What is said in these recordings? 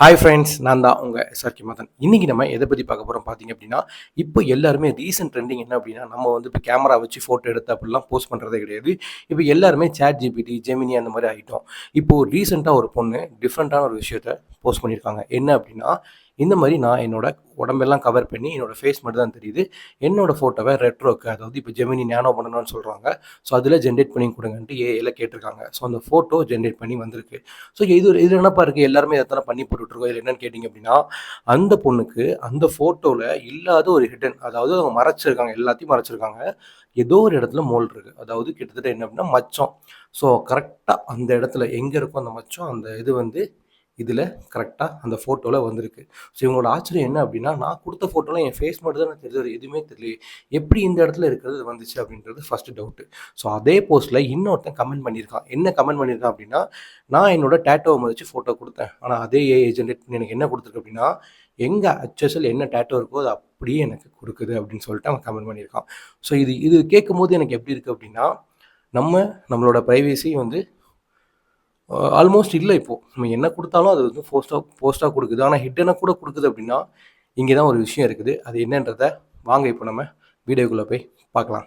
Hi friends நான் தான் உங்கள் எஸ்ஆர்கே மதன். இன்னைக்கு நம்ம எதை பற்றி பார்க்க போகிறோம் பார்த்தீங்க அப்படின்னா இப்போ எல்லாருமே ரீசெண்ட் ட்ரெண்டிங் என்ன அப்படின்னா நம்ம வந்து இப்போ கேமரா வச்சு ஃபோட்டோ எடுத்து அப்படிலாம் போஸ்ட் பண்ணுறதே கிடையாது. இப்போ எல்லாருமே சேட் ஜிபிடி ஜெமினி அந்த மாதிரி ஆகிட்டோம் இப்போ ரீசெண்டாக ஒரு பொண்ணு டிஃப்ரெண்ட்டான ஒரு விஷயத்த போஸ்ட் பண்ணியிருக்காங்க. என்ன அப்படின்னா இந்த மாதிரி நான் என்னோட உடம்பெல்லாம் கவர் பண்ணி என்னோட ஃபேஸ் மட்டும் தான் தெரியுது. என்னோட ஃபோட்டோவை ரெட்ரோக்கு அதாவது இப்போ ஜெமினி நேனோ பண்ணணும்னு சொல்கிறாங்க ஸோ அதில் ஜென்ரேட் பண்ணி கொடுங்கன்ட்டு ஏல கேட்டிருக்காங்க. ஸோ அந்த ஃபோட்டோ ஜென்ரேட் பண்ணி வந்திருக்கு. ஸோ இது இது என்னப்பா இருக்குது எல்லாருமே எத்தனை பண்ணி போட்டுட்ருக்கோம். இதில் என்னன்னு கேட்டிங்க அப்படின்னா அந்த பொண்ணுக்கு அந்த ஃபோட்டோவில் இல்லாத ஒரு ஹிடன் அதாவது அவங்க மறைச்சிருக்காங்க எல்லாத்தையும் மறைச்சிருக்காங்க. ஏதோ ஒரு இடத்துல மோல் இருக்குது அதாவது கிட்டத்தட்ட என்ன அப்படின்னா மச்சம். ஸோ கரெக்டாக அந்த இடத்துல எங்கே இருக்கோ அந்த மச்சம் அந்த இது வந்து இதில் கரெக்டாக அந்த ஃபோட்டோவில் வந்திருக்கு. ஸோ இவங்களோட ஆச்சரியம் என்ன அப்படின்னா நான் கொடுத்த ஃபோட்டோலாம் என் ஃபேஸ் மட்டும் தான் எனக்கு எதுவுமே தெரியல எப்படி இந்த இடத்துல இருக்கிறது வந்துச்சு அப்படின்றது ஃபஸ்ட்டு டவுட்டு ஸோ அதே போஸ்ட்டில் இன்னொருத்தன் கமெண்ட் பண்ணியிருக்கான். என்ன கமெண்ட் பண்ணியிருக்கான் அப்படின்னா நான் என்னோட டேட்டோவை மதிச்சு ஃபோட்டோ கொடுத்தேன். ஆனால் அதே ஏ ஏஜென்ட் எனக்கு என்ன கொடுத்துருக்கு அப்படின்னா எங்கே அச்சஸில் என்ன டேட்டோ இருக்கோ அது அப்படியே எனக்கு கொடுக்குது அப்படின்னு சொல்லிட்டு அவன் கமெண்ட் பண்ணியிருக்கான். ஸோ இது இது கேட்கும் போது எனக்கு எப்படி இருக்குது அப்படின்னா நம்ம நம்மளோட ப்ரைவேசி வந்து ஆல்மோஸ்ட் இல்லை இப்போது நம்ம என்ன கொடுத்தாலும் அது வந்து போஸ்ட்டாக போஸ்ட்டாக கொடுக்குது. ஆனால் ஹிட்டனை கூட கொடுக்குது அப்படின்னா இங்கே தான் ஒரு விஷயம் இருக்குது. அது என்னன்றத வாங்க இப்போ நம்ம வீடியோக்குள்ளே போய் பார்க்கலாம்.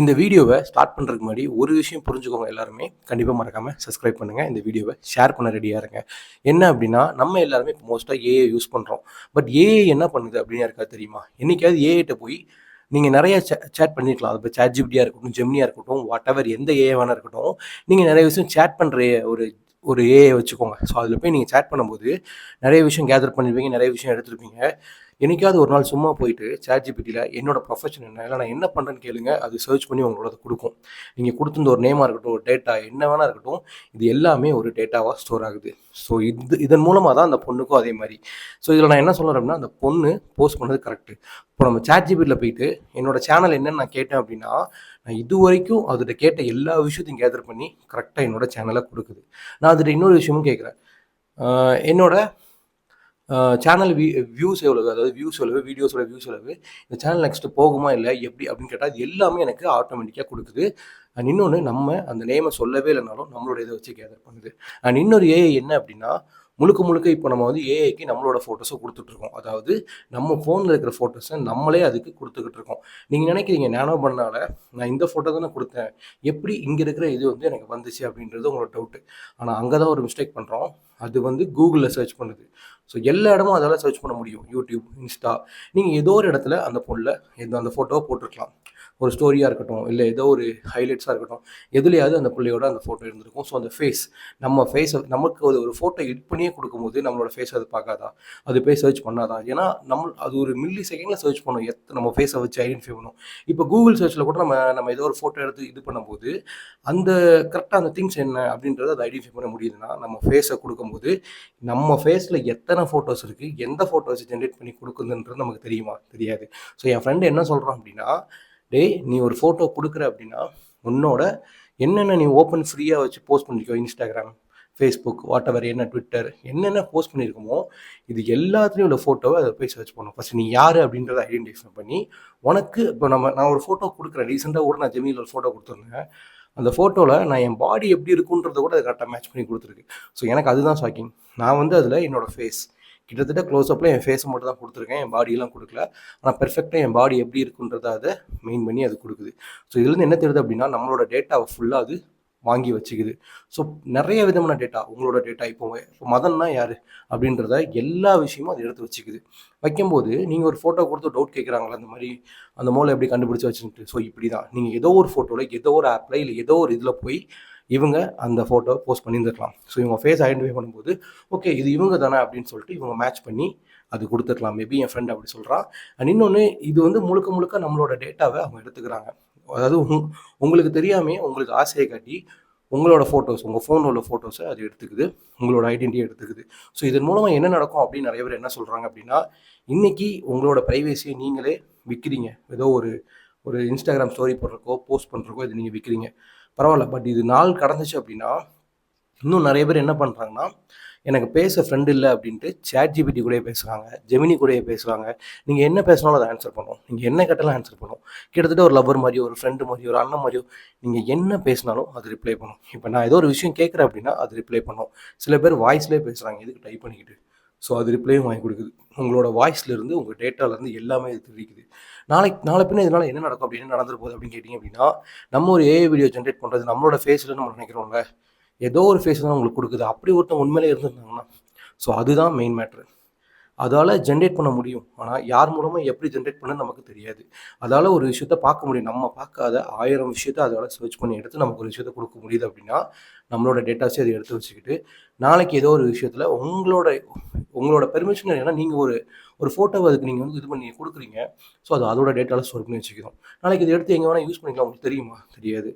இந்த வீடியோவை ஸ்டார்ட் பண்ணுறதுக்கு முன்னாடி ஒரு விஷயம் புரிஞ்சுக்கோங்க எல்லாருமே. கண்டிப்பாக மறக்காமல் சப்ஸ்கிரைப் பண்ணுங்கள் இந்த வீடியோவை ஷேர் பண்ண ரெடியாக இருங்க. என்ன அப்படின்னா நம்ம எல்லாருமே இப்போ மோஸ்ட்டாக ஏஐ யூஸ் பண்ணுறோம் பட் ஏஐ என்ன பண்ணுது அப்படின்னு இருக்கா தெரியுமா? என்னைக்காவது ஏஐட்ட போய் நீங்கள் நிறைய சேட் பண்ணிருக்கலாம். அது இப்போ சேட் ஜிபிடியாக இருக்கட்டும் ஜெமினியாக இருக்கட்டும் வாட் எவர் எந்த ஏஐ வேணா இருக்கட்டும். நீங்கள் நிறைய விஷயம் சேட் பண்ணுற ஒரு ஒரு ஏஐ வச்சுக்கோங்க. ஸோ அதில் போய் நீங்கள் சேட் பண்ணும்போது நிறைய விஷயம் கேதர் பண்ணிருப்பீங்க நிறைய விஷயம் எடுத்திருப்பீங்க. என்னைக்காவது ஒரு நாள் சும்மா போயிட்டு சேட் ஜிபிட்டியில் என்னோட ப்ரொஃபஷன் என்ன இல்லை நான் என்ன பண்ணுறேன்னு கேளுங்க அது சர்ச் பண்ணி உங்களோட கொடுக்கும். நீங்கள் கொடுத்துருந்த ஒரு நேமாக இருக்கட்டும் ஒரு டேட்டா என்ன வேணா இருக்கட்டும் இது எல்லாமே ஒரு டேட்டாவாக ஸ்டோர் ஆகுது. ஸோ இது இதன் மூலமாக தான் அந்த பொண்ணுக்கும் அதே மாதிரி. ஸோ இதில் நான் என்ன சொல்கிறேன் அப்படின்னா அந்த பொண்ணு போஸ்ட் பண்ணது கரெக்டு இப்போ நம்ம சேட் ஜிபிட்டியில் போயிட்டு என்னோட சேனல் என்னன்னு நான் கேட்டேன் அப்படின்னா நான் இது வரைக்கும் அதுகிட்ட கேட்ட எல்லா விஷயத்தையும் கேதர் பண்ணி கரெக்டாக என்னோட சேனலை கொடுக்குது. நான் அதுகிட்ட இன்னொரு விஷயமும் கேட்குறேன். என்னோட சேனல் வியூ வியூஸ் எவ்வளவு? அதாவது வியூஸ் எவ்வளவு? வீடியோஸோட வியூஸ் எவ்வளவு? இந்த சேனல் நெக்ஸ்ட் போகுமா இல்லை எப்படி அப்படின்னு கேட்டால் அது எல்லாமே எனக்கு ஆட்டோமேட்டிக்காக கொடுக்குது. அண்ட் இன்னொன்று நம்ம அந்த நேமை சொல்லவே இல்லைனாலும் நம்மளோட இதை வச்சு கேதர் பண்ணுது. அண்ட் இன்னொரு ஏஐ என்ன அப்படின்னா முழுக்க முழுக்க இப்போ நம்ம வந்து ஏஐக்கு நம்மளோட ஃபோட்டோஸை கொடுத்துட்ருக்கோம் அதாவது நம்ம ஃபோனில் இருக்கிற ஃபோட்டோஸை நம்மளே அதுக்கு கொடுத்துக்கிட்டு இருக்கோம். நீங்கள் நினைக்கிறீங்க நானோ பண்ணால நான் இந்த ஃபோட்டோ தானே கொடுத்தேன். எப்படி இங்கே இருக்கிற இது வந்து எனக்கு வந்துச்சு அப்படின்றது உங்களோட டவுட்டு ஆனால் அங்கே தான் ஒரு மிஸ்டேக் பண்ணுறோம் அது வந்து கூகுளில் சர்ச் பண்ணுது. ஸோ எல்லா இடமும் அதால் சர்ச் பண்ண முடியும். யூடியூப் இன்ஸ்டா நீங்கள் ஏதோ ஒரு இடத்துல அந்த பொருளை எந்த அந்த ஃபோட்டோவை போட்டிருக்கலாம். ஒரு ஸ்டோரியாக இருக்கட்டும் இல்லை ஏதோ ஒரு ஹைலைட்ஸாக இருக்கட்டும் எதுலையாவது அந்த பிள்ளையோட அந்த ஃபோட்டோ இருந்திருக்கும். ஸோ அந்த ஃபேஸ் நம்ம ஃபேஸை நமக்கு அது ஒரு ஃபோட்டோ எடிட் பண்ணியே கொடுக்கும்போது நம்மளோட ஃபேஸ் அது பார்க்காதா? அது போய் சர்ச் பண்ணாதான் ஏன்னா நம்ம அது ஒரு மில்லி செகண்டில் சர்ச் பண்ணும். எத் நம்ம ஃபேஸை வச்சு ஐடென்டிஃபை பண்ணும். இப்போ கூகுள் சர்ச்சில் கூட நம்ம நம்ம ஏதோ ஒரு ஃபோட்டோ எடுத்து இது பண்ணும்போது அந்த கரெக்டாக அந்த திங்ஸ் என்ன அப்படின்றத அதை ஐடென்டிஃபை பண்ண முடியுதுன்னா நம்ம ஃபேஸை கொடுக்கும்போது நம்ம ஃபேஸில் எத்தனை ஃபோட்டோஸ் இருக்குது எந்த ஃபோட்டோஸ் ஜென்ரேட் பண்ணி கொடுக்குதுன்றது நமக்கு தெரியுமா? தெரியாது. ஸோ என் ஃப்ரெண்டு என்ன சொல்கிறான் அப்படின்னா டேய் நீ ஒரு ஃபோட்டோ கொடுக்குற அப்படின்னா உன்னோட என்னென்ன நீ ஓப்பன் ஃப்ரீயாக வச்சு போஸ்ட் பண்ணியிருக்கோம் இன்ஸ்டாகிராம் ஃபேஸ்புக் வாட் எவர் என்ன ட்விட்டர் என்னென்ன போஸ்ட் பண்ணியிருக்கோமோ இது எல்லாத்துலேயும் உள்ள ஃபோட்டோவை அதை போய் சர்ச் பண்ணும் ஃபஸ்ட் நீ யார் அப்படின்றத ஐடென்டிஃபை பண்ணி உனக்கு இப்போ நம்ம நான் ஒரு ஃபோட்டோ கொடுக்குறேன் ரீசெண்டாக கூட நான் ஜெமினியில் ஒரு ஃபோட்டோ கொடுத்துருந்தேன். அந்த ஃபோட்டோவில் நான் என் பாடி எப்படி இருக்குன்றத கூட அதை கரெக்டாக மேட்ச் பண்ணி கொடுத்துருக்கு. ஸோ எனக்கு அதுதான் ஷாக்கிங் நான் வந்து அதில் என்னோடய ஃபேஸ் கிட்டத்தட்ட க்ளோஸ்அப்பில் என் ஃபேஸை மட்டும் தான் கொடுத்துருக்கேன். என் பாடியெல்லாம் கொடுக்கல. ஆனால் பெர்ஃபெக்டாக என் பாடி எப்படி இருக்குன்றத அதை மெயின் பண்ணி அது கொடுக்குது. ஸோ இதுலேருந்து என்ன தெரியுது அப்படின்னா நம்மளோட டேட்டாவை ஃபுல்லாக அது வாங்கி வச்சுக்குது. ஸோ நிறைய விதமான டேட்டா உங்களோட டேட்டா இப்போ இப்போ மதன்னா யார்? அப்படின்றத எல்லா விஷயமும் அது எடுத்து வச்சுக்குது. வைக்கும்போது நீங்கள் ஒரு ஃபோட்டோ கொடுத்து டவுட் கேட்குறாங்களா அந்த மாதிரி அந்த மூளை எப்படி கண்டுபிடிச்சி வச்சுட்டு ஸோ இப்படி தான் நீங்கள் ஏதோ ஒரு ஃபோட்டோவில் ஏதோ ஒரு ஆப்பில் இல்லை ஏதோ ஒரு இதில் போய் இவங்க அந்த ஃபோட்டோ போஸ்ட் பண்ணியிருந்துருக்கலாம். ஸோ இவங்க ஃபேஸ் ஐடென்டிஃபை பண்ணும்போது ஓகே இது இவங்க தானே அப்படின்னு சொல்லிட்டு இவங்க மேட்ச் பண்ணி அது கொடுத்துருக்கலாம். மேபி என் ஃப்ரெண்ட் அப்படி சொல்கிறான் அண்ட் இன்னொன்று இது வந்து முழுக்க முழுக்க நம்மளோட டேட்டாவை அவங்க எடுத்துக்கிறாங்க. அதாவது உங்களுக்கு தெரியாமே உங்களுக்கு ஆசையை காட்டி உங்களோட ஃபோட்டோஸ் உங்கள் ஃபோனில் உள்ள ஃபோட்டோஸை அது எடுத்துக்குது. உங்களோட ஐடென்டிட்டி எடுத்துக்குது. ஸோ இதன் மூலமாக என்ன நடக்கும் அப்படின்னு நிறைய பேர் என்ன சொல்கிறாங்க அப்படின்னா இன்றைக்கி உங்களோட ப்ரைவேசியை நீங்களே விற்கிறீங்க ஏதோ ஒரு ஒரு இன்ஸ்டாகிராம் ஸ்டோரி போடுறக்கோ போஸ்ட் பண்ணுறக்கோ இது நீங்கள் விற்கிறீங்க பரவாயில்ல. பட் இது நாள் கடந்துச்சு அப்படின்னா இன்னும் நிறைய பேர் என்ன பண்ணுறாங்கன்னா எனக்கு பேச ஃப்ரெண்டு இல்லை அப்படின்ட்டு சேட் ஜிபிடி கூட பேசுகிறாங்க ஜெமினி கூட பேசுகிறாங்க நீங்கள் என்ன பேசினாலும் அதை ஆன்சர் பண்ணும். நீங்கள் என்ன கேட்டாலும் ஆன்சர் பண்ணும். கிட்டத்தட்ட ஒரு லவ்வர் மாதிரியோ ஒரு ஃப்ரெண்டு மாதிரியோ ஒரு அண்ணன் மாதிரியோ நீங்கள் என்ன பேசினாலும் அது ரிப்ளை பண்ணும். இப்போ நான் ஏதோ ஒரு விஷயம் கேட்குறேன் அப்படின்னா அது ரிப்ளை பண்ணும். சில பேர் வாய்ஸ்லேயே பேசுகிறாங்க எதுக்கு டைப் பண்ணிக்கிட்டு? ஸோ அது ரிப்ளையும் வாங்கி கொடுக்குது. உங்களோட வாய்ஸ்லேருந்து உங்கள் டேட்டாலேருந்து எல்லாமே இது தெரிவிக்குது. நாளைக்கு நாளை பின்ன இதனால் என்ன நடக்கும் அப்படின்னு நடந்துட்டு போகுது அப்படின்னு கேட்டிங்க அப்படின்னா நம்ம ஒரு ஏஐ வீடியோ ஜென்ரேட் பண்ணுறது நம்மளோட ஃபேஸில் நம்ம நினைக்கிறோம்ல. ஏதோ ஒரு ஃபேஸ் தான் உங்களுக்கு கொடுக்குது. அப்படி ஒருத்தவங்க உண்மையிலே இருந்திருந்தாங்கன்னா ஸோ அதுதான் மெயின் மேட்ரு அதால் ஜென்ரேட் பண்ண முடியும். ஆனால் யார் மூலமாக எப்படி ஜென்ரேட் பண்ண நமக்கு தெரியாது. அதால் ஒரு விஷயத்த பார்க்க முடியும். நம்ம பார்க்காத ஆயிரம் விஷயத்த அதால் சர்ச் பண்ணி எடுத்து நமக்கு ஒரு விஷயத்த கொடுக்க முடியுது அப்படின்னா நம்மளோட டேட்டாஸே அதை எடுத்து வச்சுக்கிட்டு நாளைக்கு ஏதோ ஒரு விஷயத்தில் உங்களோட உங்களோட பெர்மிஷன் என்னன்னா நீங்கள் ஒரு ஒரு ஃபோட்டோவை அதுக்கு நீங்கள் வந்து இது பண்ணி கொடுக்குறீங்க. ஸோ அது அதோட டேட்டாவில் ஸ்டோர் பண்ணி வச்சுக்கிறோம். நாளைக்கு இதை எடுத்து எங்கே வேணால் யூஸ் பண்ணிக்கலாம். உங்களுக்கு தெரியுமா? தெரியாது.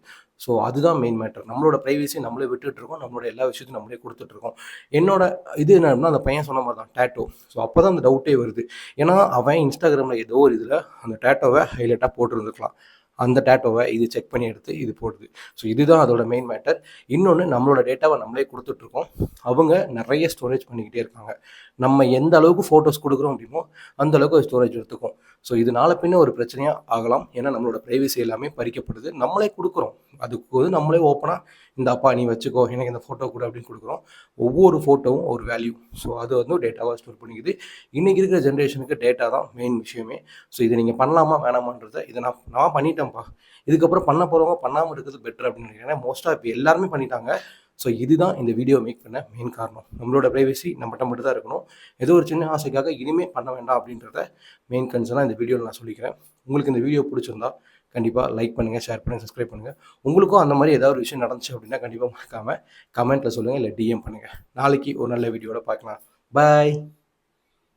ஸோ அதுதான் மெயின் மேட்டர் நம்மளோட ப்ரைவசியை நம்மளே விட்டுட்டு இருக்கோம். நம்மளோட எல்லா விஷயத்தையும் நம்மளே கொடுத்துட்ருக்கோம் என்னோட இது என்ன அப்படின்னா அந்த பையன் சொன்ன மாதிரி தான் டேட்டோ ஸோ அப்போ தான் அந்த டவுட்டே வருது. ஏன்னா அவன் இன்ஸ்டாகிராமில் ஏதோ ஒரு இதில் அந்த டேட்டோவை ஹைலைட்டாக போட்டிருந்துருக்கலாம். அந்த டேட்டோவை இது செக் பண்ணி எடுத்து இது போடுது. ஸோ இதுதான் அதோட மெயின் மேட்டர் இன்னொன்று நம்மளோட டேட்டாவை நம்மளே கொடுத்துட்ருக்கோம். அவங்க நிறைய ஸ்டோரேஜ் பண்ணிக்கிட்டே இருக்காங்க. நம்ம எந்த அளவுக்கு ஃபோட்டோஸ் கொடுக்குறோம் அப்படிமோ அந்த அளவுக்கு ஸ்டோரேஜ் எடுத்துக்கும். ஸோ இதனால பின்ன ஒரு பிரச்சனையாக ஆகலாம். ஏன்னா நம்மளோட ப்ரைவசி எல்லாமே பறிக்கப்படுது. நம்மளே கொடுக்குறோம். அதுக்கு வந்து நம்மளே ஓப்பனாக இந்த அப்பா நீ வச்சுக்கோ எனக்கு இந்த ஃபோட்டோ கூட அப்படின்னு கொடுக்குறோம். ஒவ்வொரு ஃபோட்டோவும் ஒரு வேல்யூ ஸோ அது வந்து டேட்டாவாக ஸ்டோர் பண்ணிக்குது. இன்றைக்கி இருக்கிற ஜென்ரேஷனுக்கு டேட்டா தான் மெயின் விஷயமே. ஸோ இதை நீங்கள் பண்ணலாமா வேணாமான்றதை இதை நான் நான் பண்ணிட்டேன்ப்பா. இதுக்கப்புறம் பண்ண போகிறவங்க பண்ணாமல் இருக்கிறது பெட்டர் அப்படின்னு நினைக்கிறேன். மோஸ்ட்டாக இப்போ எல்லாருமே பண்ணிட்டாங்க. ஸோ இதுதான் இந்த வீடியோ மேக் பண்ண மெயின் காரணம். நம்மளோட ப்ரைவசி நம்மகிட்ட மட்டும் தான் இருக்கணும். ஏதோ ஒரு சின்ன ஆசைக்காக இனிமேல் பண்ண வேண்டாம் அப்படின்றத மெயின் கன்சர்னாக இந்த வீடியோவில் நான் சொல்லிக்கிறேன். உங்களுக்கு இந்த வீடியோ பிடிச்சிருந்தா கண்டிப்பாக லைக் பண்ணுங்கள் ஷேர் பண்ணுங்கள் சப்ஸ்கிரைப் பண்ணுங்கள் உங்களுக்கும் அந்த மாதிரி ஏதாவது ஒரு விஷயம் நடந்துச்சு அப்படின்னா கண்டிப்பாக மறக்காமல் கமெண்ட்டில் சொல்லுங்கள் இல்லை டிஎம் பண்ணுங்கள் நாளைக்கு ஒரு நல்ல வீடியோட பார்க்கலாம். பாய்